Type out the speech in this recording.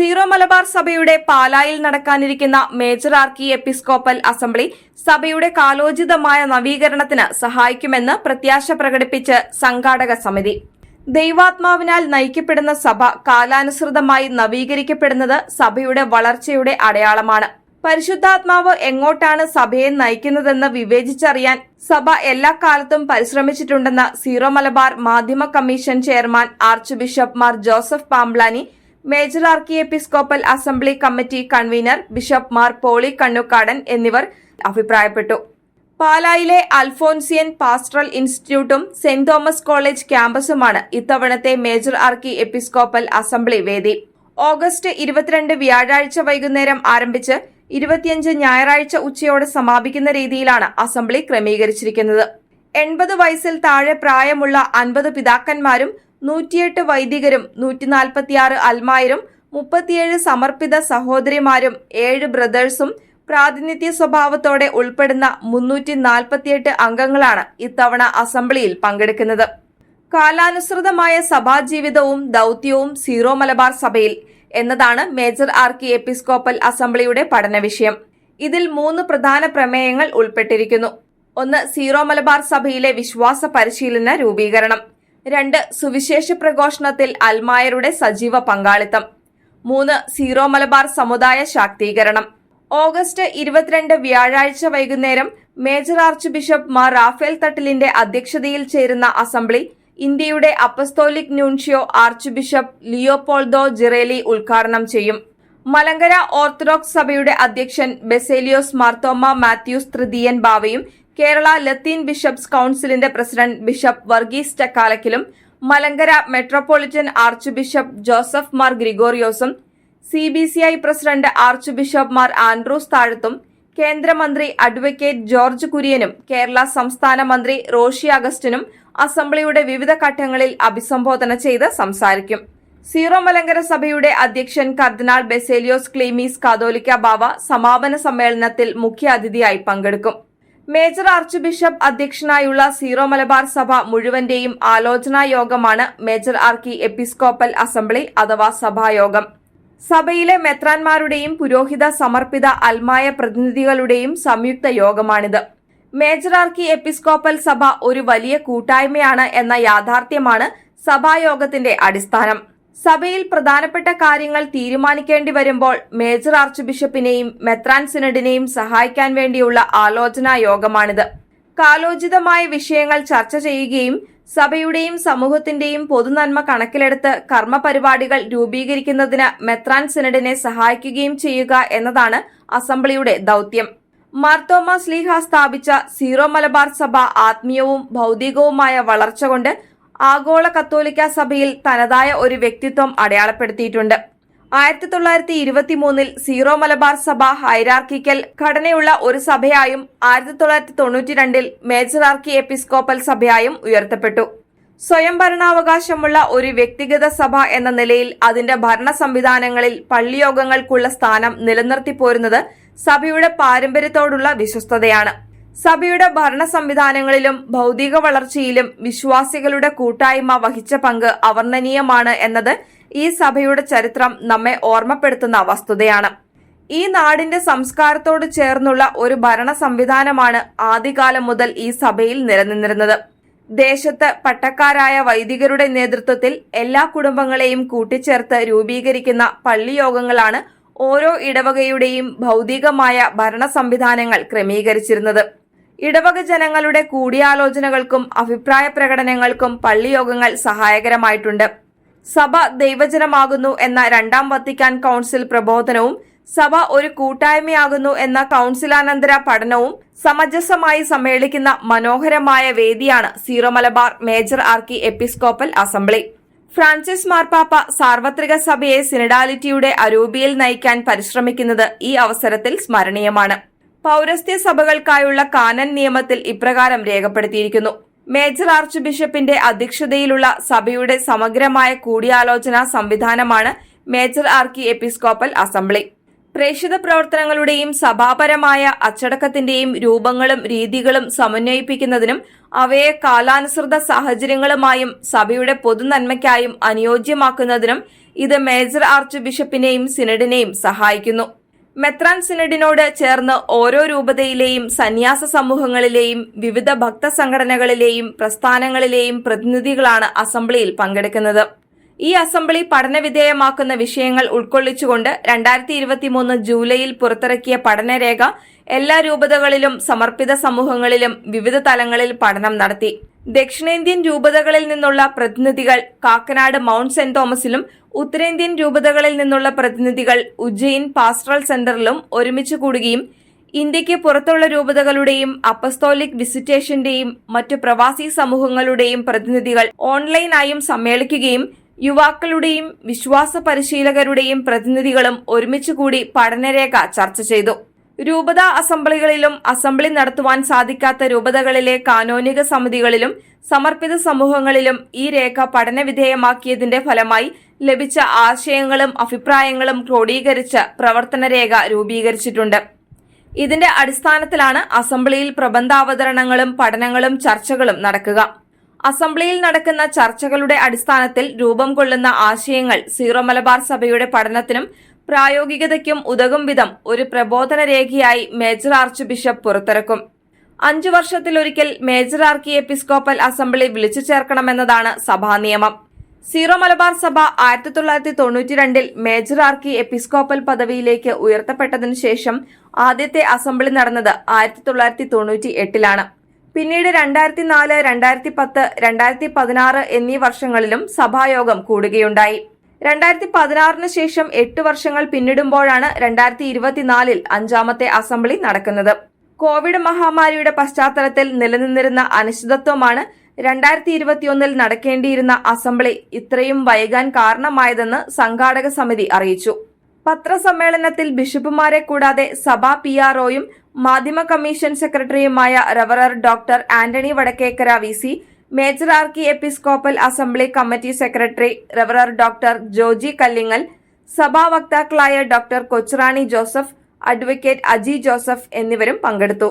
Zero Malabar സഭയുടെ പാലായിൽ നടക്കാനിരിക്കുന്ന മേജർ ആർക്കി എപ്പിസ്കോപ്പൽ അസംബ്ലി സഭയുടെ കാലോചിതമായ നവീകരണത്തിന് സഹായിക്കുമെന്ന് പ്രത്യാശ പ്രകടിപ്പിച്ച് സംഘാടക സമിതി. ദൈവാത്മാവിനാൽ നയിക്കപ്പെടുന്ന സഭ കാലാനുസൃതമായി നവീകരിക്കപ്പെടുന്നത് സഭയുടെ വളർച്ചയുടെ അടയാളമാണ്. പരിശുദ്ധാത്മാവ് എങ്ങോട്ടാണ് സഭയെ നയിക്കുന്നതെന്ന് വിവേചിച്ചറിയാൻ സഭ എല്ലാ കാലത്തും പരിശ്രമിച്ചിട്ടുണ്ടെന്ന് സീറോ മലബാർ മാധ്യമ commission chairman archbishop Mar Joseph Pamplany major archiepiscopal assembly committee convener bishop Mar Poly Kannookadan എന്നിവർ അഭിപ്രായപ്പെട്ടു. പാലായിലെ അൽഫോൻസിയൻ പാസ്റ്ററൽ ഇൻസ്റ്റിറ്റ്യൂട്ടും സെന്റ് തോമസ് കോളേജ് ക്യാമ്പസുമാണ് ഇത്തവണത്തെ മേജർ ആർക്കി എപ്പിസ്കോപ്പൽ അസംബ്ലി വേദി. ഓഗസ്റ്റ് ഇരുപത്തിരണ്ട് വ്യാഴാഴ്ച വൈകുന്നേരം ആരംഭിച്ച് ഇരുപത്തിയഞ്ച് ഞായറാഴ്ച ഉച്ചയോടെ സമാപിക്കുന്ന രീതിയിലാണ് അസംബ്ലി ക്രമീകരിച്ചിരിക്കുന്നത്. എൺപത് വയസ്സിൽ താഴെ പ്രായമുള്ള അൻപത് പിതാക്കന്മാരും നൂറ്റിയെട്ട് വൈദികരും നൂറ്റിനാൽപ്പത്തിയാറ് അൽമായരും മുപ്പത്തിയേഴ് സമർപ്പിത സഹോദരിമാരും ഏഴ് ബ്രദേഴ്സും പ്രാതിനിധ്യ സ്വഭാവത്തോടെ ഉൾപ്പെടുന്ന മുന്നൂറ്റി നാൽപ്പത്തിയെട്ട് അംഗങ്ങളാണ് ഇത്തവണ അസംബ്ലിയിൽ പങ്കെടുക്കുന്നത്. കാലാനുസൃതമായ സഭാജീവിതവും ദൗത്യവും സീറോ മലബാർ സഭയിൽ എന്നതാണ് മേജർ ആർക്കി എപ്പിസ്കോപ്പൽ അസംബ്ലിയുടെ പഠന വിഷയം. ഇതിൽ മൂന്ന് പ്രധാന പ്രമേയങ്ങൾ ഉൾപ്പെട്ടിരിക്കുന്നു. ഒന്ന് സീറോ മലബാർ സഭയിലെ വിശ്വാസ പരിശീലന രൂപീകരണം. രണ്ട് സുവിശേഷ പ്രഘോഷണത്തിൽ അൽമായരുടെ സജീവ പങ്കാളിത്തം. മൂന്ന് സീറോ മലബാർ സമുദായ ശാക്തീകരണം. ഓഗസ്റ്റ് ഇരുപത്തിരണ്ട് വ്യാഴാഴ്ച വൈകുന്നേരം major arch bishop Mar Rafale തട്ടിലിന്റെ അധ്യക്ഷതയിൽ ചേരുന്ന അസംബ്ലി ഇന്ത്യയുടെ apostolic nuncio archbishop Leopoldo Girelli ഉദ്ഘാടനം ചെയ്യും. മലങ്കര ഓർത്തഡോക്സ് സഭയുടെ അധ്യക്ഷൻ ബെസേലിയോസ് മാർത്തോമ മാത്യൂസ് തൃതീയൻ ബാവയും കേരള ലത്തീൻ ബിഷപ്സ് കൌൺസിലിന്റെ president bishop Varghese ചക്കാലക്കിലും Malankara metropolitan archbishop Joseph Mar ഗ്രിഗോറിയോസും C B C I president archbishop Mar Andrews താഴത്തും കേന്ദ്രമന്ത്രി അഡ്വക്കേറ്റ് ജോർജ് കുര്യനും കേരള സംസ്ഥാന മന്ത്രി റോഷി അഗസ്റ്റിനും അസംബ്ലിയുടെ വിവിധ ഘട്ടങ്ങളിൽ അഭിസംബോധന ചെയ്ത് സംസാരിക്കും. സീറോ മലങ്കര സഭയുടെ അധ്യക്ഷൻ കർദിനാൾ ബെസേലിയോസ് ക്ലീമീസ് കാതോലിക്ക ബാവ സമാപന സമ്മേളനത്തിൽ മുഖ്യാതിഥിയായി പങ്കെടുക്കും. മേജർ ആർച്ച് ബിഷപ്പ് അധ്യക്ഷനായുള്ള സീറോ മലബാർ സഭ മുഴുവന്റെയും ആലോചനാ യോഗമാണ് മേജർ ആർക്കി എപ്പിസ്കോപ്പൽ അസംബ്ലി അഥവാ സഭായോഗം. സഭയിലെ മെത്രാൻമാരുടെയും പുരോഹിത സമർപ്പിത അൽമായ പ്രതിനിധികളുടെയും സംയുക്ത യോഗമാണിത്. മേജർ ആർക്കി എപ്പിസ്കോപ്പൽ സഭ ഒരു വലിയ കൂട്ടായ്മയാണ് എന്ന യാഥാർത്ഥ്യമാണ് സഭായോഗത്തിന്റെ അടിസ്ഥാനം. സഭയിൽ പ്രധാനപ്പെട്ട കാര്യങ്ങൾ തീരുമാനിക്കേണ്ടി വരുമ്പോൾ മേജർ ആർച്ച് ബിഷപ്പിനെയും മെത്രാൻ സിനഡിനെയും സഹായിക്കാൻ വേണ്ടിയുള്ള ആലോചനാ യോഗമാണിത്. കാലോചിതമായ വിഷയങ്ങൾ ചർച്ച ചെയ്യുകയും സഭയുടെയും സമൂഹത്തിന്റെയും പൊതുനന്മ കണക്കിലെടുത്ത് കർമ്മപരിപാടികൾ രൂപീകരിക്കുന്നതിന് മെത്രാൻ സിനഡിനെ സഹായിക്കുകയും ചെയ്യുക എന്നതാണ് അസംബ്ലിയുടെ ദൗത്യം. മാർത്തോമ സ്ലീഹ സ്ഥാപിച്ച സീറോ മലബാർ സഭ ആത്മീയവും ഭൗതികവുമായ വളർച്ച കൊണ്ട് ആഗോള കത്തോലിക്ക സഭയിൽ തനതായ ഒരു വ്യക്തിത്വം അടയാളപ്പെടുത്തിയിട്ടുണ്ട്. ആയിരത്തി തൊള്ളായിരത്തി ഇരുപത്തി മൂന്നിൽ സീറോ മലബാർ സഭ ഹൈറാർക്കിക്കൽ ഘടനയുള്ള ഒരു സഭയായും ആയിരത്തി തൊള്ളായിരത്തി തൊണ്ണൂറ്റി രണ്ടിൽ മേജറാർക്കി എപ്പിസ്കോപ്പൽ സഭയായും ഉയർത്തപ്പെട്ടു. സ്വയംഭരണാവകാശമുള്ള ഒരു വ്യക്തിഗത സഭ എന്ന നിലയിൽ അതിന്റെ ഭരണ സംവിധാനങ്ങളിൽ പള്ളിയോഗങ്ങൾക്കുള്ള സ്ഥാനം നിലനിർത്തിപ്പോരുന്നത് സഭയുടെ പാരമ്പര്യത്തോടുള്ള വിശ്വസ്തതയാണ്. സഭയുടെ ഭരണ സംവിധാനങ്ങളിലും ഭൗതിക വളർച്ചയിലും വിശ്വാസികളുടെ കൂട്ടായ്മ വഹിച്ച പങ്ക് അവർണനീയമാണ് എന്നത് ഈ സഭയുടെ ചരിത്രം നമ്മെ ഓർമ്മപ്പെടുത്തുന്ന വസ്തുതയാണ്. ഈ നാടിന്റെ സംസ്കാരത്തോട് ചേർന്നുള്ള ഒരു ഭരണ സംവിധാനമാണ് ആദ്യകാലം മുതൽ ഈ സഭയിൽ നിലനിന്നിരുന്നത്. ദേശത്ത് പട്ടക്കാരായ വൈദികരുടെ നേതൃത്വത്തിൽ എല്ലാ കുടുംബങ്ങളെയും കൂട്ടിച്ചേർത്ത് രൂപീകരിക്കുന്ന പള്ളിയോഗങ്ങളാണ് ഓരോ ഇടവകയുടെയും ഭൗതികമായ ഭരണ സംവിധാനങ്ങൾ ക്രമീകരിച്ചിരുന്നത്. ഇടവക ജനങ്ങളുടെ കൂടിയാലോചനകൾക്കും അഭിപ്രായ പ്രകടനങ്ങൾക്കും പള്ളിയോഗങ്ങൾ സഹായകരമായിട്ടുണ്ട്. സഭ ദൈവജനമാകുന്നു എന്ന രണ്ടാം വത്തിക്കാൻ കൗൺസിൽ പ്രബോധനവും സഭ ഒരു കൂട്ടായ്മയാകുന്നു എന്ന കൗൺസിലാനന്തര പഠനവും സമഞ്ജസമായി സമ്മേളിക്കുന്ന മനോഹരമായ വേദിയാണ് Syro Malabar major archiepiscopal assembly. Francis മാർപ്പാപ്പ സാർവത്രിക സഭയെ സിനഡാലിറ്റിയുടെ അരൂപിയിൽ നയിക്കാൻ പരിശ്രമിക്കുന്നത് ഈ അവസരത്തിൽ സ്മരണീയമാണ്. പൗരസ്ത്യ സഭകൾക്കായുള്ള കാനൻ നിയമത്തിൽ ഇപ്രകാരം രേഖപ്പെടുത്തിയിരിക്കുന്നു. മേജർ ആർച്ച് ബിഷപ്പിന്റെ അധ്യക്ഷതയിലുള്ള സഭയുടെ സമഗ്രമായ കൂടിയാലോചനാ സംവിധാനമാണ് മേജർ ആർക്കി എപ്പിസ്കോപ്പൽ അസംബ്ലി. പ്രേക്ഷിത പ്രവർത്തനങ്ങളുടെയും സഭാപരമായ അച്ചടക്കത്തിന്റെയും രൂപങ്ങളും രീതികളും സമന്വയിപ്പിക്കുന്നതിനും അവയെ കാലാനുസൃത സാഹചര്യങ്ങളുമായും സഭയുടെ പൊതുനന്മയ്ക്കായും അനുയോജ്യമാക്കുന്നതിനും ഇത് മേജർ ആർച്ച് ബിഷപ്പിനെയും സിനഡിനെയും സഹായിക്കുന്നു. മെത്രാൻ സിനഡിനോട് ചേർന്ന് ഓരോ രൂപതയിലെയും സന്യാസ സമൂഹങ്ങളിലെയും വിവിധ ഭക്ത ഭക്തസംഘടനകളിലെയും പ്രസ്ഥാനങ്ങളിലെയും പ്രതിനിധികളാണ് അസംബ്ലിയിൽ പങ്കെടുക്കുന്നത്. ഈ അസംബ്ലി പഠനവിധേയമാക്കുന്ന വിഷയങ്ങൾ ഉൾക്കൊള്ളിച്ചുകൊണ്ട് രണ്ടായിരത്തി ഇരുപത്തിമൂന്ന് ജൂലൈയിൽ പുറത്തിറക്കിയ പഠനരേഖ എല്ലാ രൂപതകളിലും സമർപ്പിത സമൂഹങ്ങളിലും വിവിധ തലങ്ങളിൽ പഠനം നടത്തി. ദക്ഷിണേന്ത്യൻ രൂപതകളിൽ നിന്നുള്ള പ്രതിനിധികൾ കാക്കനാട് മൗണ്ട് സെന്റ് തോമസിലും ഉത്തരേന്ത്യൻ രൂപതകളിൽ നിന്നുള്ള പ്രതിനിധികൾ ഉജ്ജയിൻ പാസ്റ്ററൽ സെന്ററിലും ഒരുമിച്ച് കൂടുകയും ഇന്ത്യയ്ക്ക് പുറത്തുള്ള രൂപതകളുടെയും അപ്പസ്തോലിക് വിസിറ്റേഷന്റെയും മറ്റു പ്രവാസി സമൂഹങ്ങളുടെയും പ്രതിനിധികൾ ഓൺലൈനായും സമ്മേളിക്കുകയും യുവാക്കളുടെയും വിശ്വാസ പരിശീലകരുടെയും പ്രതിനിധികളും ഒരുമിച്ചുകൂടി പഠനരേഖ ചർച്ച ചെയ്തു. രൂപത അസംബ്ലികളിലും അസംബ്ലി നടത്തുവാൻ സാധിക്കാത്ത രൂപതകളിലെ കാനോനിക സമിതികളിലും സമർപ്പിത സമൂഹങ്ങളിലും ഈ രേഖ പഠനവിധേയമാക്കിയതിന്റെ ഫലമായി ലഭിച്ച ആശയങ്ങളും അഭിപ്രായങ്ങളും ക്രോഡീകരിച്ച് പ്രവർത്തനരേഖ രൂപീകരിച്ചിട്ടുണ്ട്. ഇതിന്റെ അടിസ്ഥാനത്തിലാണ് അസംബ്ലിയിൽ പ്രബന്ധാവതരണങ്ങളും പഠനങ്ങളും ചർച്ചകളും നടക്കുക. അസംബ്ലിയിൽ നടക്കുന്ന ചർച്ചകളുടെ അടിസ്ഥാനത്തിൽ രൂപം കൊള്ളുന്ന ആശയങ്ങൾ സീറോ മലബാർ സഭയുടെ പഠനത്തിനും പ്രായോഗികതയ്ക്കും ഉതകും വിധം ഒരു പ്രബോധന രേഖയായി മേജർ ആർച്ച് ബിഷപ്പ് പുറത്തിറക്കും. അഞ്ചു വർഷത്തിലൊരിക്കൽ മേജർ ആർക്കി എപ്പിസ്കോപ്പൽ അസംബ്ലി വിളിച്ചു ചേർക്കണമെന്നതാണ് സഭാ നിയമം. സീറോ മലബാർ സഭ ആയിരത്തി തൊള്ളായിരത്തി തൊണ്ണൂറ്റി രണ്ടിൽ മേജർ ആർക്കി എപ്പിസ്കോപ്പൽ പദവിയിലേക്ക് ഉയർത്തപ്പെട്ടതിനു ശേഷം ആദ്യത്തെ അസംബ്ലി നടന്നത് ആയിരത്തി തൊള്ളായിരത്തി തൊണ്ണൂറ്റി എട്ടിലാണ് പിന്നീട് രണ്ടായിരത്തി നാല് രണ്ടായിരത്തി പത്ത് രണ്ടായിരത്തി പതിനാറ് എന്നീ വർഷങ്ങളിലും സഭായോഗം കൂടുകയുണ്ടായി. രണ്ടായിരത്തി പതിനാറിന് ശേഷം എട്ട് വർഷങ്ങൾ പിന്നിടുമ്പോഴാണ് രണ്ടായിരത്തി ഇരുപത്തിനാലിൽ അഞ്ചാമത്തെ അസംബ്ലി നടക്കുന്നത്. കോവിഡ് മഹാമാരിയുടെ പശ്ചാത്തലത്തിൽ നിലനിന്നിരുന്ന അനിശ്ചിതത്വമാണ് രണ്ടായിരത്തി ഇരുപത്തിയൊന്നിൽ നടക്കേണ്ടിയിരുന്ന അസംബ്ലി ഇത്രയും വൈകാൻ കാരണമായതെന്ന് സംഘാടക സമിതി അറിയിച്ചു. പത്രസമ്മേളനത്തിൽ ബിഷപ്പുമാരെ കൂടാതെ സഭാ പി ആർഒയും മാധ്യമ കമ്മീഷൻ സെക്രട്ടറിയുമായ റവറർ ഡോക്ടർ ആന്റണി വടക്കേക്കര വി major archiepiscopal assembly committee secretary റവറർ ഡോക്ടർ ജോജി കല്ലിങ്ങൽ സഭാ വക്താക്കളായ doctor Kochurani Joseph advocate Aji Joseph എന്നിവരും പങ്കെടുത്തു.